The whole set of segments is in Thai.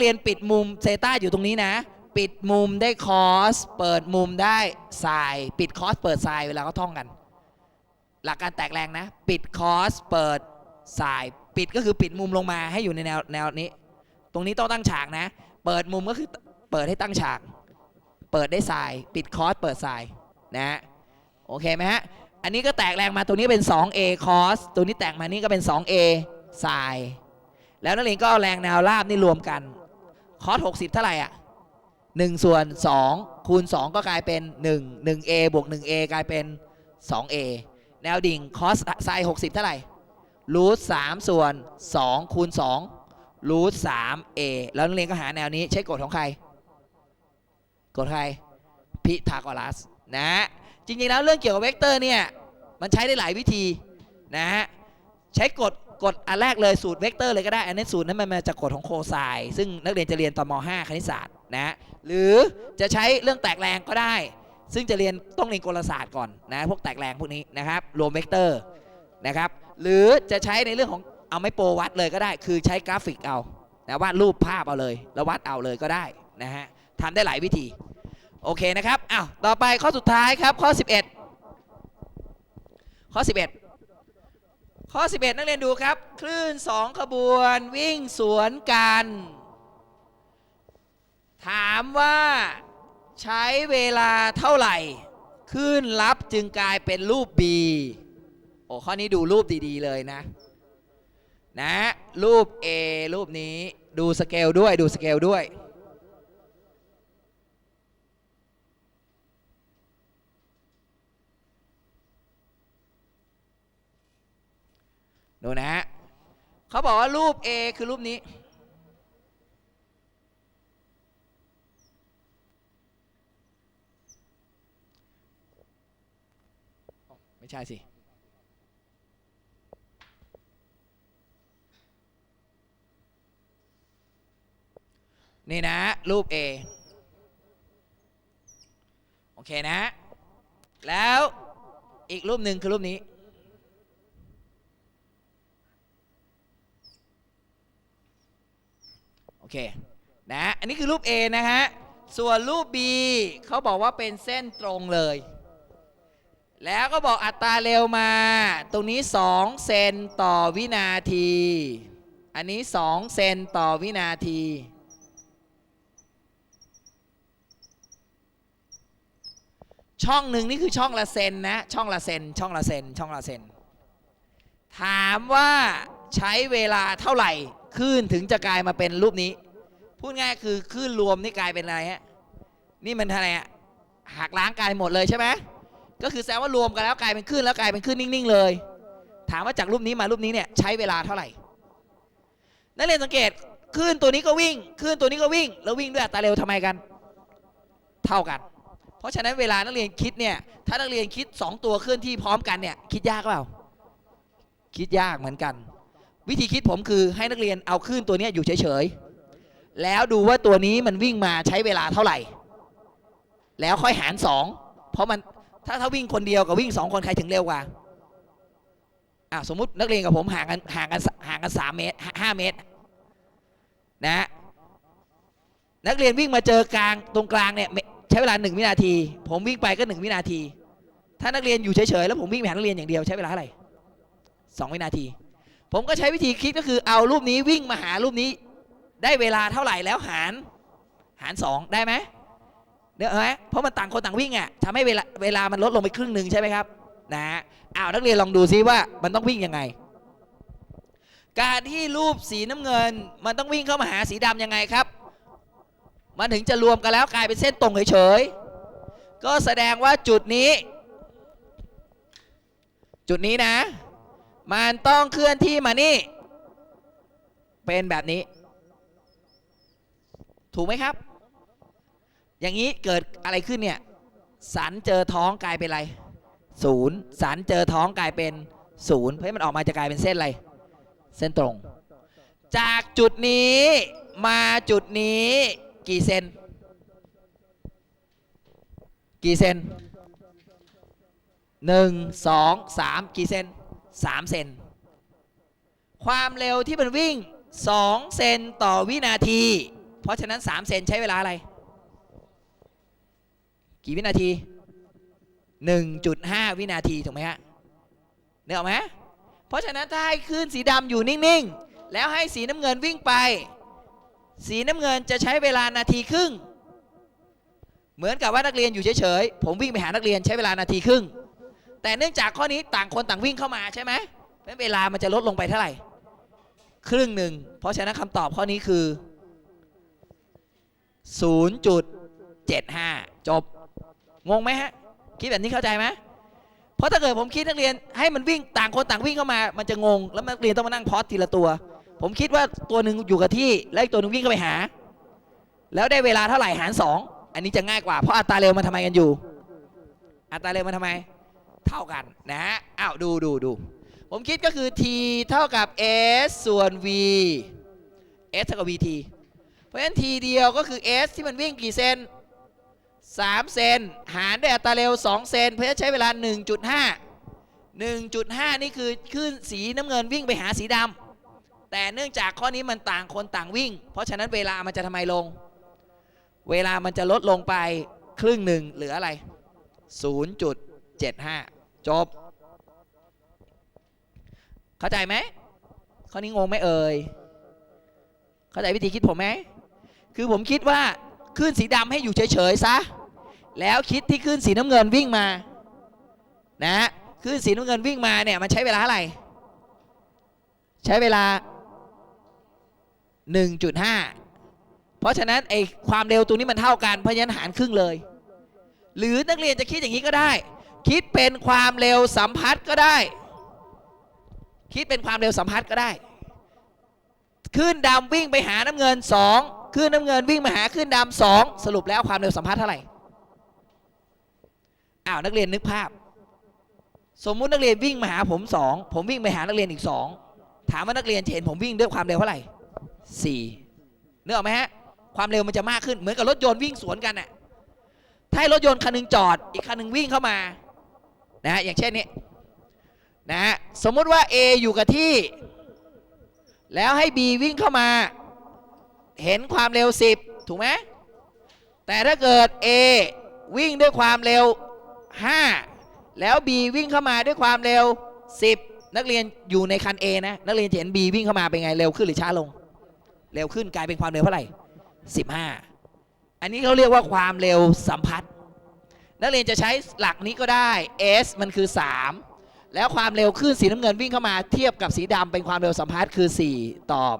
เรียนปิดมุมเซต้าอยู่ตรงนี้นะ ปิดมุมได้คอส เปิดมุมได้ไซน์ปิดคอสเปิดไซน์เวลาเขาท่องกัน หลักการแตกแรงนะ ปิดคอสเปิดไซน์ปิดก็คือปิดมุมลงมาให้อยู่ในแนวแนวนี้ ตรงนี้ต้องตั้งฉากนะ เปิดมุมก็คือเปิดให้ตั้งฉาก เปิดได้ไซน์ปิดคอสเปิดไซน์นะฮะโอเคไหมฮะอันนี้ก็แตกแรงมาตรงนี้เป็น 2A คอสตัวนี้แตกมานี่ก็เป็น 2A ไซน์แล้วนักเรียนก็เอาแรงแนวราบนี่รวมกัน คอส60เท่าไหร่อะ1ส่วน2คูณ2ก็กลายเป็น1 1a บวก 1a กลายเป็น 2a แนวดิ่งคอสไซน์60เท่าไหร่รูท3ส่วน2คูณ2รูท 3a แล้วนักเรียนก็หาแนวนี้ใช้กฎของใคร กฎใครพิทาโกรัสนะจริงๆแล้วเรื่องเกี่ยวกับเวกเตอร์เนี่ยมันใช้ได้หลายวิธีนะฮะใช้กฎ กฎอันแรกเลยสูตรเวกเตอร์เลยก็ได้ อันนี้สูตรนั้นมันมาจากกฎของโคไซน์ซึ่งนักเรียนจะเรียนตอนม .5 คณิตศาสตร์นะหรือจะใช้เรื่องแตกแรงก็ได้ ซึ่งจะเรียนต้องเรียนกลศาสตร์ก่อนนะพวกแตกแรงพวกนี้นะครับรวมเวกเตอร์นะครับหรือจะใช้ในเรื่องของเอาไม่โปรวัดเลยก็ได้ คือใช้กราฟิกเอานะวาดรูปภาพเอาเลย แล้ววัดเอาเลยก็ได้นะฮะทำได้หลายวิธีโอเคนะครับอ้าวต่อไปข้อสุดท้ายครับข้อ 11 ข้อ 11 ข้อ 11 นักเรียนดูครับ คลื่น 2 ขบวนวิ่งสวนกัน ถามว่าใช้เวลาเท่าไหร่คลื่นลับจึงกลายเป็นรูป B โอ้ข้อนี้ดูรูปดีๆเลยนะ นะ รูป A รูปนี้ดูสเกลด้วยดูสเกลด้วย ดูนะฮะเขาบอกว่ารูป A คือรูปนี้ ไม่ใช่สินี่นะ รูป A โอเคนะ แล้วอีกรูปหนึ่งคือรูปนี้ โอเคนะอันนี้คือรูป A นะฮะส่วนรูป B เขาบอกว่าเป็นเส้นตรงเลย แล้วก็บอกอัตราเร็วมา ตรงนี้ 2 เซนต่อวินาที อันนี้ 2 เซนต่อวินาทีช่องหนึ่งนี่คือช่องละเซนนะ ช่องละเซนช่องละเซนช่องละเซนถามว่าใช้เวลาเท่าไหร่ คลื่นถึงจะกลายมาเป็นรูปนี้ พูดง่ายคือคลื่นรวมนี่กลายเป็นอะไรฮะนี่มันอะไรอะหักล้างกลายหมดเลยใช่ไหมก็คือแสดงว่ารวมกันแล้วกลายเป็นคลื่นแล้วกลายเป็นคลื่นนิ่งๆเลย ถามว่าจากรูปนี้มารูปนี้เนี่ยใช้เวลาเท่าไหร่นักเรียนสังเกตคลื่นตัวนี้ก็วิ่งคลื่นตัวนี้ก็วิ่ง แล้ววิ่งด้วยอัตราเร็วทำไมกัน เท่ากัน เพราะฉะนั้นเวลานักเรียนคิดเนี่ยถ้านักเรียนคิด 2 ตัวเคลื่อนที่พร้อมกันเนี่ยคิดยากเปล่าคิดยากเหมือนกัน วิธีคิดผมคือให้นักเรียนเอาคลื่นตัวนี้อยู่เฉยๆ แล้วดูว่าตัวนี้มันวิ่งมาใช้เวลาเท่าไหร่ แล้วค่อยหารสองเพราะมันถ้าถ้าวิ่งคนเดียวกับวิ่งสองคนใครถึงเร็วกว่าอะสมมตินักเรียนกับผมห่างกันห่างกันห่างกันสามเมตรห้าเมตรนะนักเรียนวิ่งมาเจอกลางตรงกลางเนี่ยใช้เวลาหนึ่งวินาที ผมวิ่งไปก็หนึ่งวินาที ถ้านักเรียนอยู่เฉยๆแล้วผมวิ่งไปหานักเรียนอย่างเดียวใช้เวลาเท่าไหร่สองวินาที ผมก็ใช้วิธีคิดก็คือเอารูปนี้วิ่งมาหารูปนี้ ได้เวลาเท่าไหร่แล้วหาร หารสองได้ไหมเดี๋ยวไหมเพราะมันต่างคนต่างวิ่งอะทำให้เวลาเวลามันลดลงไปครึ่งหนึ่งใช่ไหมครับนะฮะอ้าวนักเรียนลองดูซิว่ามันต้องวิ่งยังไง การที่รูปสีน้ำเงิน มันต้องวิ่งเข้ามาหาสีดำยังไงครับ มันถึงจะรวมกันแล้วกลายเป็นเส้นตรงเฉยๆก็แสดงว่าจุดนี้ จุดนี้นะ มันต้องเคลื่อนที่มานี่ เป็นแบบนี้ ถูกไหมครับ อย่างนี้เกิดอะไรขึ้นเนี่ยสันเจอท้องกลายเป็นอะไรศูนย์สันเจอท้องกลายเป็นศูนย์เพราะมันออกมาจะกลายเป็นเส้นอะไร เส้นตรง จากจุดนี้มาจุดนี้กี่เซนกี่เซนหนึ่งสองสามกี่เซน สามเซน ความเร็วที่มันวิ่ง 2 เซนต่อวินาที เพราะฉะนั้น 3 เซนใช้เวลาอะไร กี่วินาที 1.5 วินาที ถูกไหมฮะเนื้ออกไหมเพราะฉะนั้นถ้าให้คลื่นสีดำอยู่นิ่ง ๆ แล้วให้สีน้ำเงินวิ่งไป สีน้ำเงินจะใช้เวลานาทีครึ่ง เหมือนกับว่านักเรียนอยู่เฉย ๆ ผมวิ่งไปหานักเรียนใช้เวลานาทีครึ่ง แต่เนื่องจากข้อนี้ต่างคนต่างวิ่งเข้ามาใช่ไหมเพราะฉะนั้นเวลามันจะลดลงไปเท่าไหร่ ครึ่งหนึ่ง เพราะฉะนั้นคำตอบข้อนี้คือ 0.75 จบ งงไหมฮะ คิดแบบนี้เข้าใจไหมเพราะถ้าเกิดผมคิดนักเรียนให้มันวิ่งต่างคนต่างวิ่งเข้ามา มันจะงง แล้วนักเรียนต้องมานั่งพอสทีละตัว ผมคิดว่าตัวหนึ่งอยู่กับที่ แล้วอีกตัวหนึ่งวิ่งเข้าไปหา แล้วได้เวลาเท่าไหร่หารสองอันนี้จะง่ายกว่า เพราะอัตราเร็วมันทำไมกันอยู่ อัตราเร็วมันทำไม เท่ากันนะฮะอ้าวดูดูดูผมคิดก็คือ t เท่ากับ s ส่วน v s เท่ากับ vt เพราะฉะนั้น t เดียวก็คือ s ที่มันวิ่งกี่เซน3 เซน หารด้วยอัตราเร็ว 2 เซน เพราะฉะนั้นใช้เวลา 1.5 1.5 นี่คือคลื่นสีน้ำเงินวิ่งไปหาสีดำแต่เนื่องจากข้อนี้มันต่างคนต่างวิ่ง เพราะฉะนั้นเวลามันจะทำไมลง เวลามันจะลดลงไปครึ่งหนึ่งเหลืออะไร 0.75 จบ เข้าใจไหมข้อนี้งงไหมเอ่ยเข้าใจวิธีคิดผมไหมคือผมคิดว่าคลื่นสีดำให้อยู่เฉยๆซะแล้วคิดที่คลื่นสีน้ำเงินวิ่งมานะคลื่นสีน้ำเงินวิ่งมาเนี่ยมันใช้เวลาเท่าไหร่ใช้เวลา 1.5 เพราะฉะนั้นไอความเร็วตัวนี้มันเท่ากันเพราะฉะนั้นหารครึ่งเลย หรือนักเรียนจะคิดอย่างนี้ก็ได้ คิดเป็นความเร็วสัมพัทธ์ก็ได้ คิดเป็นความเร็วสัมพัทธ์ก็ได้คลื่นดำวิ่งไปหาน้ำเงิน2คลื่นน้ำเงินวิ่งมาหาคลื่นดำสองสรุปแล้วความเร็วสัมพัทธ์เท่าไหร่อ้าวนักเรียนนึกภาพ สมมุตินักเรียนวิ่งมาหาผมสองผมวิ่งไปหานักเรียนอีกสองถามว่านักเรียนเห็นผมวิ่งด้วยความเร็วเท่าไหร่สี่นึกออกไหมฮะความเร็วมันจะมากขึ้นเหมือนกับรถยนต์วิ่งสวนกันน่ะถ้ารถยนต์คันหนึงจอด อีกคันหนึงวิ่งเข้ามา นะฮะอย่างเช่นนี้นะฮะสมมุติว่า A อยู่กับที่ แล้วให้ B วิ่งเข้ามา เห็นความเร็ว 10 ถูกไหมแต่ถ้าเกิด A วิ่งด้วยความเร็ว 5 แล้ว B วิ่งเข้ามาด้วยความเร็ว 10 นักเรียนอยู่ในคัน A นะ นักเรียนจะเห็น B วิ่งเข้ามาเป็นไงเร็วขึ้นหรือช้าลง เร็วขึ้นกลายเป็นความเร็วเท่าไหร่ 15 อันนี้เขาเรียกว่าความเร็วสัมพัทธ์ นักเรียนจะใช้หลักนี้ก็ได้ S มันคือ 3 แล้วความเร็วขึ้นสีน้ำเงินวิ่งเข้ามาเทียบกับสีดำเป็นความเร็วสัมพัทธ์คือ 4 ตอบ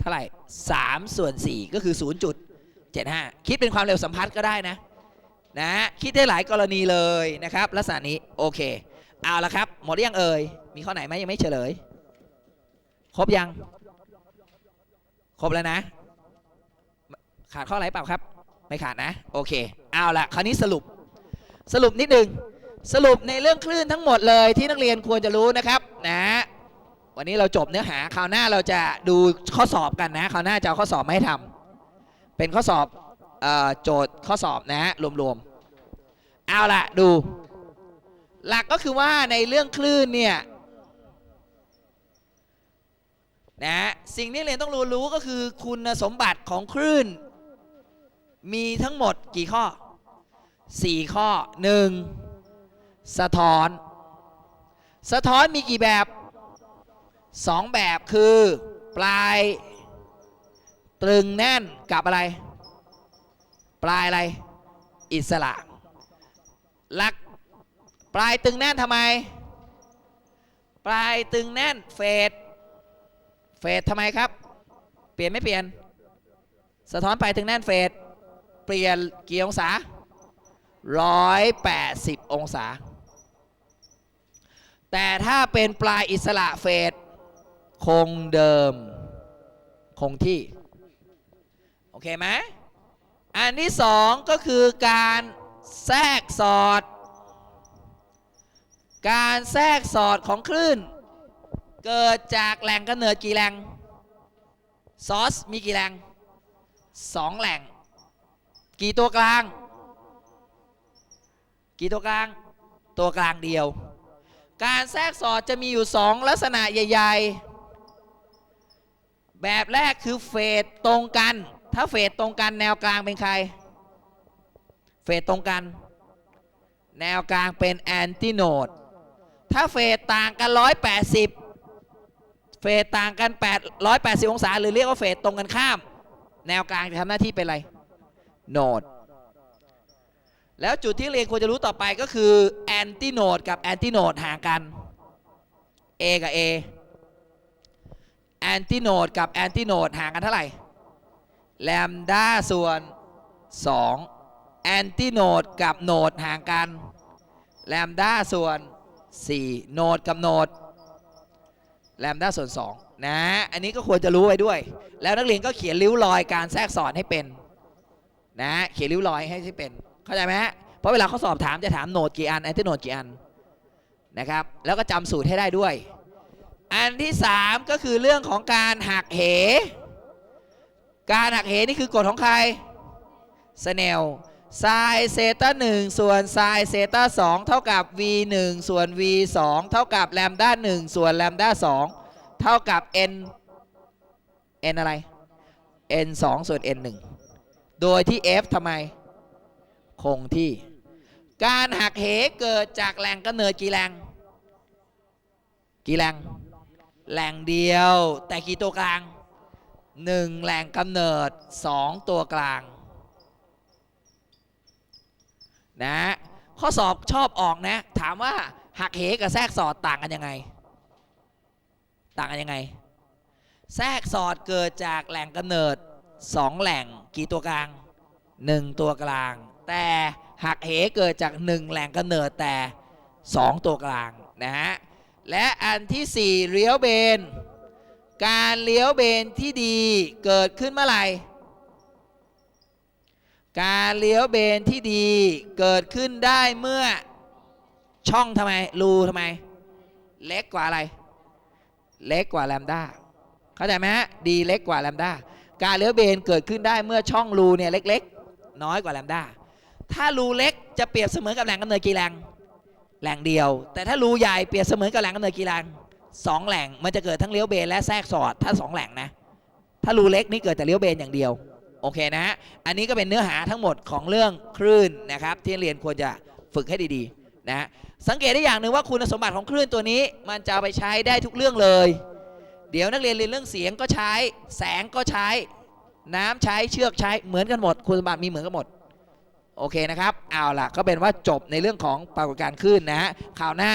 เท่าไหร่3ส่วน 4 ก็คือ 0.75 คิดเป็นความเร็วสัมพัทธ์ก็ได้นะนะคิดได้หลายกรณีเลยนะครับ ลักษณะนี้โอเค เอาละครับ หมดหรือยังเอ่ย มีข้อไหนไหมยังไม่เฉลย ครบยัง ครบแล้วนะ ขาดข้ออะไรเปล่าครับ ไม่ขาดนะ โอเค เอาละคราวนี้สรุปสรุปนิดนึงสรุปในเรื่องคลื่นทั้งหมดเลยที่นักเรียนควรจะรู้นะครับนะวันนี้เราจบเนื้อหาคราวหน้าเราจะดูข้อสอบกันนะคราวหน้าจะเอาข้อสอบมาให้ทำเป็นข้อสอบออโจทย์ข้อสอบนะฮะรวมๆเอาละดู หลักก็คือว่าในเรื่องคลื่นเนี่ยนะสิ่งที่เรียนต้องรู้รู้ก็คือคุณสมบัติของคลื่น มีทั้งหมดกี่ข้อ 4 ข้อ 1. สะท้อน สะท้อนมีกี่แบบ 2 แบบคือ ปลายตรึงแน่นกับอะไร ปลายอะไร อิสระหลักปลายตึงแน่นทำไม ปลายตึงแน่นเฟดเฟดทำไมครับ เปลี่ยนไม่เปลี่ยน สะท้อนปลายตึงแน่นเฟด เปลี่ยนกี่องศา 180 องศา แต่ถ้าเป็นปลายอิสระเฟดคงเดิม คงที่ โอเคไหมอันที่สองก็คือการแทรกสอด การแทรกสอดของคลื่น เกิดจากแหล่งกำเนิดกี่แหล่งซอสมีกี่แหล่งสองแหล่ง กี่ตัวกลาง กี่ตัวกลาง ตัวกลางเดียว การแทรกสอดจะมีอยู่สองลักษณะใหญ่ ๆ แบบแรกคือเฟสตรงกัน ถ้าเฟสตรงกันแนวกลางเป็นใคร เฟสตรงกัน แนวกลางเป็นแอนติโนด ถ้าเฟสต่างกัน 180 เฟสต่างกัน 880 องศา หรือเรียกว่าเฟสตรงกันข้าม แนวกลางจะทำหน้าที่เป็นอะไร โนดแล้วจุดที่เรียนควรจะรู้ต่อไปก็คือแอนติโนดกับแอนติโนดห่างกัน A กับ A แอนติโนดกับแอนติโนดห่างกันเท่าไหร่แลมด้าส่วน 2 แอนติโนดกับโนดห่างกันแลมด้าส่วน 4 โนดกับโนดแลมด้าส่วน 2 นะ อันนี้ก็ควรจะรู้ไว้ด้วย แล้วนักเรียนก็เขียนริ้วรอยการแทรกสอนให้เป็น นะเขียนริ้วรอยให้ให้เป็นเข้าใจไหมฮะเพราะเวลาเขาสอบถามจะถามโนดกี่อันแอนติโนดกี่อันนะครับ แล้วก็จำสูตรให้ได้ด้วย อันที่ 3 ก็คือเรื่องของการหักเห การหักเหนี่คือกฎของใครสเนลไซเซต้า1ส่วนไซเซต้า2เท่ากับ v 1ส่วน v 2เท่ากับแลมด้า1ส่วนแลมด้า2เท่ากับ n n อะไร n 2ส่วน n 1 โดยที่ f ทำไม คงที่ การหักเหเกิดจากแหล่งกำเนิดกี่แหล่งกี่แหล่งแหล่งเดียว แต่กี่ตัวกลาง 1 แหล่งกำเนิด 2 ตัวกลางนะข้อสอบชอบออกนะ ถามว่าหักเหกับแทรกสอดต่างกันยังไง ต่างกันยังไง แทรกสอดเกิดจากแหล่งกำเนิด 2 แหล่ง กี่ตัวกลาง 1 ตัวกลาง แต่หักเหเกิดจาก 1 แหล่งกำเนิดแต่ 2 ตัวกลางนะฮะและอันที่ 4เลี้ยวเบน การเลี้ยวเบนที่ดีเกิดขึ้นเมื่อไหร่การเลี้ยวเบนที่ดีเกิดขึ้นได้เมื่อช่องทำไมรูทำไม เล็กกว่าอะไร เล็กกว่าแลมด้าเข้าใจไหมฮะดีเล็กกว่าแลมด้า การเลี้ยวเบนเกิดขึ้นได้เมื่อช่องรูเนี่ยเล็กๆ น้อยกว่าแลมด้าถ้ารูเล็กจะเปรียบเสมือนกับแหล่งกำเนิดกี่แหล่งแหล่งเดียว แต่ถ้ารูใหญ่เปรียบเสมือนกับแหล่งกำเนิดกี่แหล่งสองแหล่งมันจะเกิดทั้งเลี้ยวเบนและแทรกสอดถ้าสองแหล่งนะถ้ารูเล็กนี่เกิดแต่เลี้ยวเบนอย่างเดียวโอเคนะฮะอันนี้ก็เป็นเนื้อหาทั้งหมดของเรื่องคลื่นนะครับ ที่นักเรียนควรจะฝึกให้ดีๆนะสังเกตได้อย่างหนึ่งว่าคุณสมบัติของคลื่นตัวนี้ มันจะไปใช้ได้ทุกเรื่องเลย เดี๋ยวนักเรียนเรียนเรื่องเสียงก็ใช้ แสงก็ใช้ น้ำใช้เชือกใช้เหมือนกันหมด คุณสมบัติมีเหมือนกันหมดโอเคนะครับ เอาล่ะก็เป็นว่าจบในเรื่องของปรากฏการณ์คลื่นนะฮะข่าวหน้า